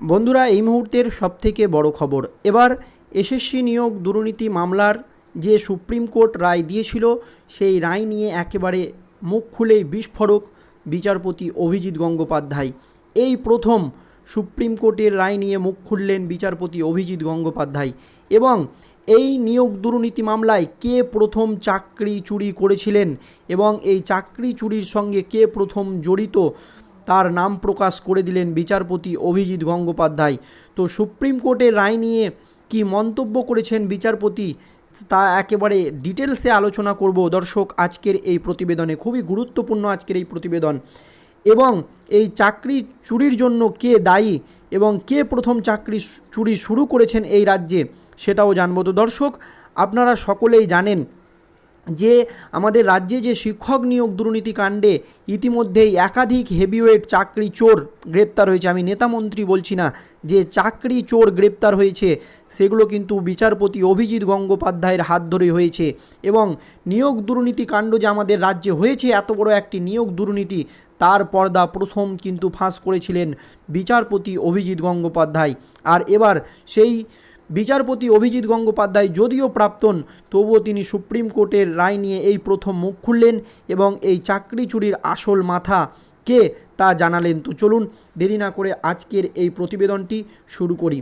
বন্ধুরা, এই মুহূর্তের সবথেকে বড় খবর। এবার এসএসসি নিয়োগ দুর্নীতি মামলার যে সুপ্রিম কোর্ট রায় দিয়েছিল, সেই রায় নিয়ে একেবারে মুখ খুলেই বিস্ফোরক বিচারপতি অভিজিৎ গঙ্গোপাধ্যায়। এই প্রথম সুপ্রিম কোর্টের রায় নিয়ে মুখ খুললেন বিচারপতি অভিজিৎ গঙ্গোপাধ্যায়। এবং এই নিয়োগ দুর্নীতি মামলায় কে প্রথম চাকরি চুরি করেছিলেন এবং এই চাকরি চুরির সঙ্গে কে প্রথম জড়িত তার নাম প্রকাশ করে দিলেন বিচারপতি অভিজিৎ গঙ্গোপাধ্যায়। তো সুপ্রিম কোর্টের রায় নিয়ে কি মন্তব্য করেছেন বিচারপতি, তা একেবারে ডিটেলসে আলোচনা করব। দর্শক, আজকের এই প্রতিবেদনে খুবই গুরুত্বপূর্ণ আজকের এই প্রতিবেদন। এবং এই চাকরি চুরির জন্য কে দায়ী এবং কে প্রথম চাকরি চুরি শুরু করেছেন এই রাজ্যে, সেটাও জানব। তো দর্শক, আপনারা সকলেই জানেন যে আমাদের রাজ্যে যে শিক্ষক নিয়োগ দুর্নীতি কাণ্ডে ইতিমধ্যেই একাধিক হেভিওয়েট চাকরি চোর গ্রেপ্তার হয়েছে। আমি নেতামন্ত্রী বলছি না, যে চাকরি চোর গ্রেপ্তার হয়েছে, সেগুলো কিন্তু বিচারপতি অভিজিৎ গঙ্গোপাধ্যায়ের হাত ধরে হয়েছে এবং নিয়োগ দুর্নীতি কাণ্ড যে আমাদের রাজ্যে হয়েছে, এত বড় একটি নিয়োগ দুর্নীতি, তার পর্দা প্রথম কিন্তু ফাঁস করেছিলেন বিচারপতি অভিজিৎ গঙ্গোপাধ্যায়। আর এবার সেই বিচারপতি অভিজিৎ গঙ্গোপাধ্যায় যদিও প্রাক্তন, তবুও তিনি সুপ্রিম কোর্টের রায় নিয়ে এই প্রথম মুখ খুললেন এবং এই চাকরি চুরির আসল মাথা কে তা জানালেন। তো চলুন দেরি না করে আজকের এই প্রতিবেদনটি শুরু করি।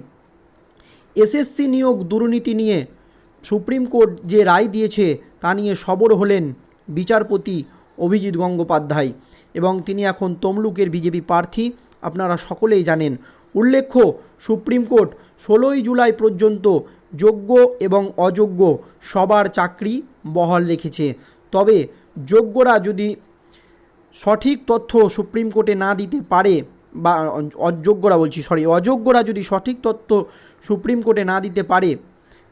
এসএসসি নিয়োগ দুর্নীতি নিয়ে সুপ্রিম কোর্ট যে রায় দিয়েছে তা নিয়ে সবর হলেন বিচারপতি অভিজিৎ গঙ্গোপাধ্যায় এবং তিনি এখন তমলুকের বিজেপি প্রার্থী। আপনারা সকলেই জানেন উল্লেখ্য, সুপ্রিম কোর্ট ষোলোই জুলাই পর্যন্ত যোগ্য এবং অযোগ্য সবার চাকরি বহাল রেখেছে। তবে যোগ্যরা যদি সঠিক তথ্য সুপ্রিম কোর্টে না দিতে পারে বা অযোগ্যরা বলছি সরি অযোগ্যরা যদি সঠিক তথ্য সুপ্রিম কোর্টে না দিতে পারে,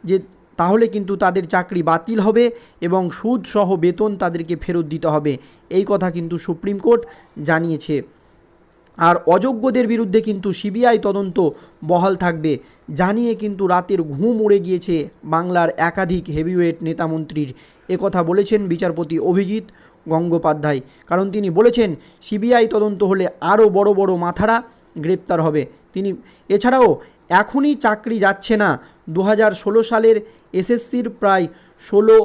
যে তাহলে কিন্তু তাদের চাকরি বাতিল হবে এবং সুদ সহ বেতন তাদেরকে ফেরত দিতে হবে। এই কথা কিন্তু সুপ্রিম কোর্ট জানিয়েছে। আর অযোগ্যদের বিরুদ্ধে কিন্তু সিবিআই তদন্ত বহাল থাকবে, জানিয়ে কিন্তু রাতের ঘুম উড়ে গিয়েছে বাংলার একাধিক হেভিওয়েট নেতামন্ত্রীর। একথা বলেছেন বিচারপতি অভিজিৎ গঙ্গোপাধ্যায়, কারণ তিনি বলেছেন, সিবিআই তদন্ত হলে আরও বড় বড় মাথারা গ্রেপ্তার হবে। তিনি এছাড়াও এখনই চাকরি যাচ্ছে না। দু সালের এসএসসির প্রায় ষোলো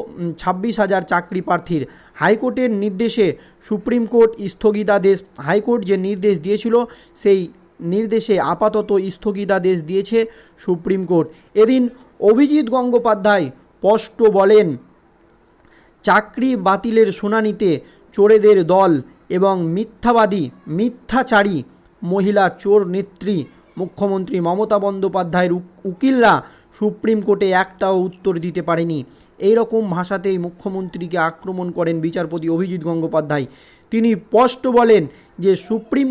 ছাব্বিশ হাজার চাকরি প্রার্থীর হাইকোর্টের নির্দেশে সুপ্রিম কোর্ট স্থগিতাদেশ, হাইকোর্ট যে নির্দেশ দিয়েছিল সেই নির্দেশে আপাতত স্থগিতাদেশ দিয়েছে সুপ্রিম কোর্ট। এদিন অভিজিৎ গঙ্গোপাধ্যায় স্পষ্ট বলেন, চাকরি বাতিলের শুনানিতে চোরেদের দল এবং মিথ্যাবাদী, মিথ্যাচারী মহিলা চোর নেত্রী মুখ্যমন্ত্রী মমতা বন্দ্যোপাধ্যায়ের উকিলরা সুপ্রিম কোর্টে একটাও উত্তর দিতে পারেনি। এই রকম ভাষাতেই মুখ্যমন্ত্রীকে আক্রমণ করেন বিচারপতি অভিজিৎ গঙ্গোপাধ্যায়। তিনি স্পষ্ট বলেন যে সুপ্রিম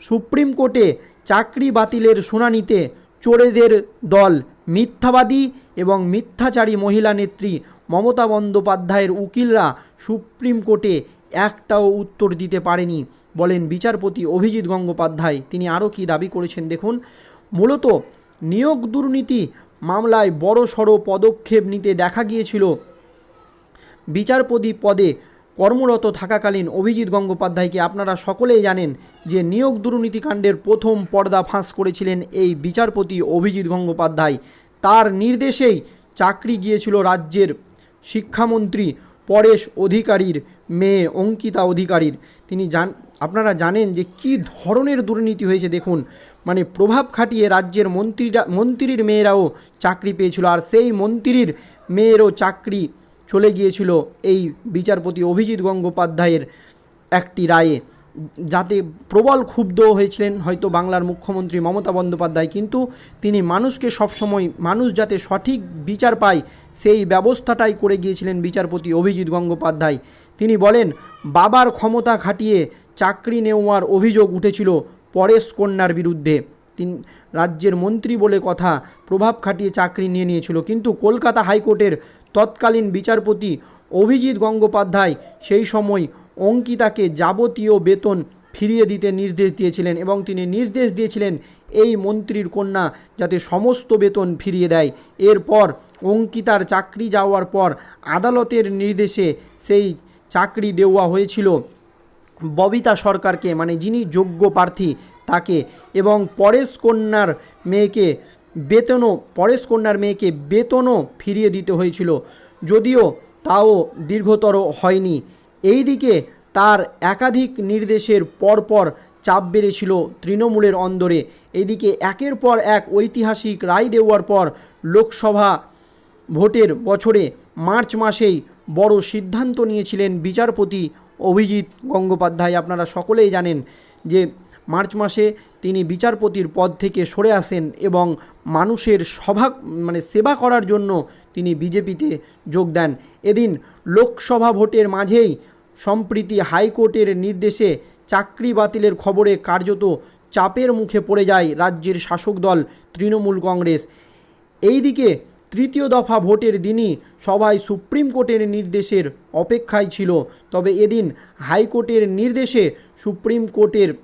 সুপ্রিম কোর্টে চাকরি বাতিলের শুনানিতে চোরেদের দল মিথ্যাবাদী এবং মিথ্যাচারী মহিলা নেত্রী মমতা বন্দ্যোপাধ্যায়ের উকিলরা সুপ্রিম কোর্টে একটাও উত্তর দিতে পারেনি। বলেন বিচারপতি অভিজিৎ গঙ্গোপাধ্যায়। তিনি আরও কী দাবি করেছেন দেখুন। মূলত নিয়োগ দুর্নীতি মামলায় বড় সড়ো পদক্ষেপ নিতে দেখা গিয়েছিল। বিচারপতি পদে কর্মরত থাকাকালীন অভিজিৎ গঙ্গোপাধ্যায়কে আপনারা সকলেই জানেন যে নিয়োগ দুর্নীতিকাণ্ডের প্রথম পর্দা ফাঁস করেছিলেন এই বিচারপতি অভিজিৎ গঙ্গোপাধ্যায়। তার নির্দেশেই চাকরি গিয়েছিল রাজ্যের শিক্ষামন্ত্রী পরেশ অধিকারীর। মেয়ে অঙ্কিতা অধিকারীর। তিনি জান, আপনারা জানেন যে কি ধরনের দুর্নীতি হয়েছে দেখুন। মানে প্রভাব খাটিয়ে রাজ্যের মন্ত্রীরা, মন্ত্রীর মেয়েরাও চাকরি পেয়েছিল আর সেই মন্ত্রীর মেয়েরও চাকরি চলে গিয়েছিল এই বিচারপতি অভিজিৎ গঙ্গোপাধ্যায়ের একটি রায়ে। যাতে প্রবল ক্ষুব্ধ হয়েছিলেন হয়তো বাংলার মুখ্যমন্ত্রী মমতা বন্দ্যোপাধ্যায়, কিন্তু তিনি মানুষকে সবসময়, মানুষ যাতে সঠিক বিচার পায়, সেই ব্যবস্থাটাই করে গিয়েছিলেন বিচারপতি অভিজিৎ গঙ্গোপাধ্যায়। তিনি বলেন, বাবার ক্ষমতা খাটিয়ে চাকরি নেওয়ার অভিযোগ উঠেছিল পরেশ কন্যার বিরুদ্ধে। তিনি, রাজ্যের মন্ত্রী বলে কথা প্রভাব খাটিয়ে চাকরি নিয়ে নিয়েছিল, কিন্তু কলকাতা হাইকোর্টের তৎকালীন বিচারপতি অভিজিৎ গঙ্গোপাধ্যায় সেই সময় অঙ্কিতাকে যাবতীয় বেতন ফিরিয়ে দিতে নির্দেশ দিয়েছিলেন এবং তিনি নির্দেশ দিয়েছিলেন এই মন্ত্রীর কন্যা যাতে সমস্ত বেতন ফিরিয়ে দেয়। এরপর অঙ্কিতার চাকরি যাওয়ার পর আদালতের নির্দেশে সেই চাকরি দেওয়া হয়েছিল। ববিতা সরকারকে মানে যিনি যোগ্য প্রার্থী তাকে এবং পরেশ কন্যার মেয়েকে বেতনও, পরেশ কন্যার মেয়েকে বেতনও ফিরিয়ে দিতে হয়েছিল। যদিও তাও দীর্ঘতর হয়নি। এইদিকে তার একাধিক নির্দেশের পরপর চাপ বেড়েছিল তৃণমূলের অন্দরে। এদিকে একের পর এক ঐতিহাসিক রায় দেওয়ার পর লোকসভা ভোটের বছরে মার্চ মাসেই বড় সিদ্ধান্ত নিয়েছিলেন বিচারপতি অভিজিৎ গঙ্গোপাধ্যায়। আপনারা সকলেই জানেন যে মার্চ মাসে তিনি বিচারপতির পদ থেকে সরে আসেন এবং মানুষের সভা মানে সেবা করার জন্য তিনি বিজেপিতে যোগ দেন। এদিন লোকসভা ভোটের মাঝেই সম্প্রীতি হাইকোর্টের নির্দেশে চাকরি বাতিলের খবরে কার্যত চাপের মুখে পড়ে যায় রাজ্যের শাসক দল তৃণমূল কংগ্রেস। এইদিকে তৃতীয় দফা ভোটের দিনই সবাই সুপ্রিম কোর্টের নির্দেশের অপেক্ষায় ছিল। তবে এদিন হাইকোর্টের নির্দেশে সুপ্রিম কোর্টের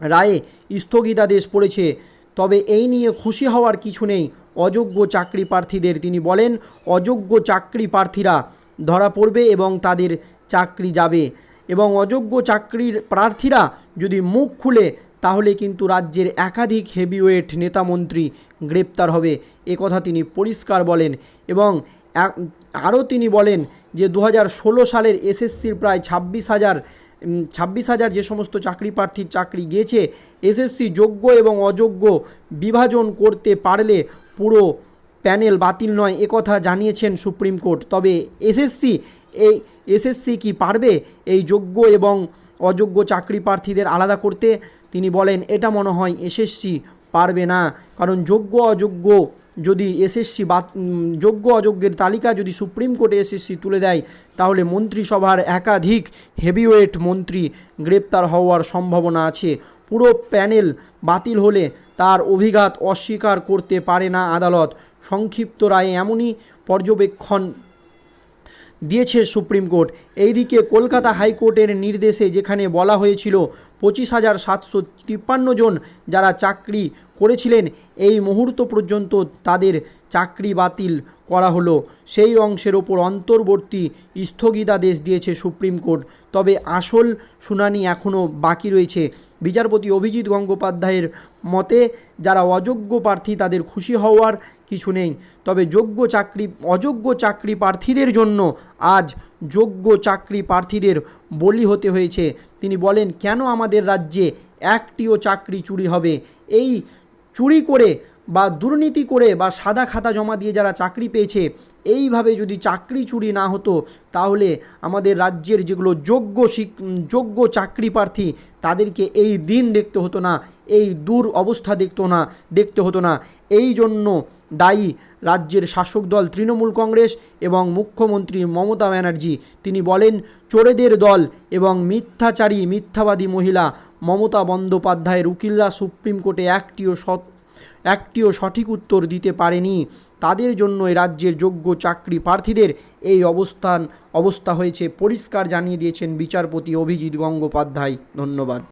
রায়ে স্থগিতাদেশ পড়েছে। তবে এই নিয়ে খুশি হওয়ার কিছু নেই। অযোগ্য চাকরি প্রার্থীদের তিনি বলেন, অযোগ্য চাকরি প্রার্থীরা ধরা পড়বে এবং তাদের চাকরি যাবে। এবং অযোগ্য চাকরির প্রার্থীরা যদি মুখ খুলে, তাহলে কিন্তু রাজ্যের একাধিক হেভিওয়েট নেতামন্ত্রী গ্রেপ্তার হবে। কথা তিনি পরিষ্কার বলেন এবং আরও তিনি বলেন যে দু হাজার ষোলো সালের এসএসসির প্রায় ছাব্বিশ হাজার ছাব্বিশ হাজার যে সমস্ত চাকরি প্রার্থীর চাকরি গিয়েছে, এসএসসি যোগ্য এবং অযোগ্য বিভাজন করতে পারলে পুরো প্যানেল বাতিল নয় একথা জানিয়েছেন সুপ্রিম কোর্ট। তবে এসএসসি, এই এসএসসি কি পারবে এই যোগ্য এবং অযোগ্য চাকরি প্রার্থীদের আলাদা করতে? তিনি বলেন, এটা মনে হয় এসএসসি পারবে না। কারণ যোগ্য, অযোগ্য যদি এসএসসি বা যোগ্য অযোগ্যের তালিকা যদি সুপ্রিম কোর্টে এসএসসি তুলে দেয়, তাহলে মন্ত্রিসভার একাধিক হেভিওয়েট মন্ত্রী গ্রেপ্তার হওয়ার সম্ভাবনা আছে। পুরো প্যানেল বাতিল হলে তার অভিঘাত অস্বীকার করতে পারে না আদালত। সংক্ষিপ্ত রায়ে এমনই পর্যবেক্ষণ দিয়েছে সুপ্রিম কোর্ট। এইদিকে কলকাতা হাইকোর্টের নির্দেশে যেখানে বলা হয়েছিল পঁচিশ হাজার সাতশো তিপ্পান্ন জন যারা চাকরি করেছিলেন এই মুহূর্ত পর্যন্ত তাদের চাকরি বাতিল করা হলো। সেই অংশের ওপর অন্তর্বর্তী স্থগিতাদেশ দিয়েছে সুপ্রিম কোর্ট। তবে আসল শুনানি এখনও বাকি রয়েছে। বিচারপতি অভিজিৎ গঙ্গোপাধ্যায়ের মতে যারা অযোগ্য প্রার্থী তাদের খুশি হওয়ার কিছু নেই। তবে যোগ্য চাকরি, অযোগ্য চাকরি প্রার্থীদের জন্য আজ যোগ্য চাকরি প্রার্থীদের বলি হতে হয়েছে। তিনি বলেন, কেন আমাদের রাজ্যে একটিও চাকরি চুরি হবে? এই চুরি করে বা দুর্নীতি করে বা সাদা খাতা জমা দিয়ে যারা চাকরি পেয়েছে, এইভাবে যদি চাকরি চুরি না হতো, তাহলে আমাদের রাজ্যের যেগুলো যোগ্য যোগ্য চাকরি প্রার্থী, তাদেরকে এই দিন দেখতে হতো না, এই দূর অবস্থা দেখতো না, দেখতে হতো না। এই জন্য দায়ী রাজ্যের শাসক দল তৃণমূল কংগ্রেস এবং মুখ্যমন্ত্রী মমতা ব্যানার্জি, তিনি বলেন, চোরেদের দল এবং মিথ্যাচারী, মিথ্যাবাদী মহিলা মমতা বন্দ্যোপাধ্যায়ের উকিলরা সুপ্রিম কোর্টে একটিও একটিও সঠিক উত্তর দিতে পারেনি। তাদের জন্য রাজ্যের যোগ্য চাকরি প্রার্থীদের এই অবস্থান, অবস্থা হয়েছে পরিষ্কার জানিয়ে দিয়েছেন বিচারপতি অভিজিৎ গঙ্গোপাধ্যায়। ধন্যবাদ।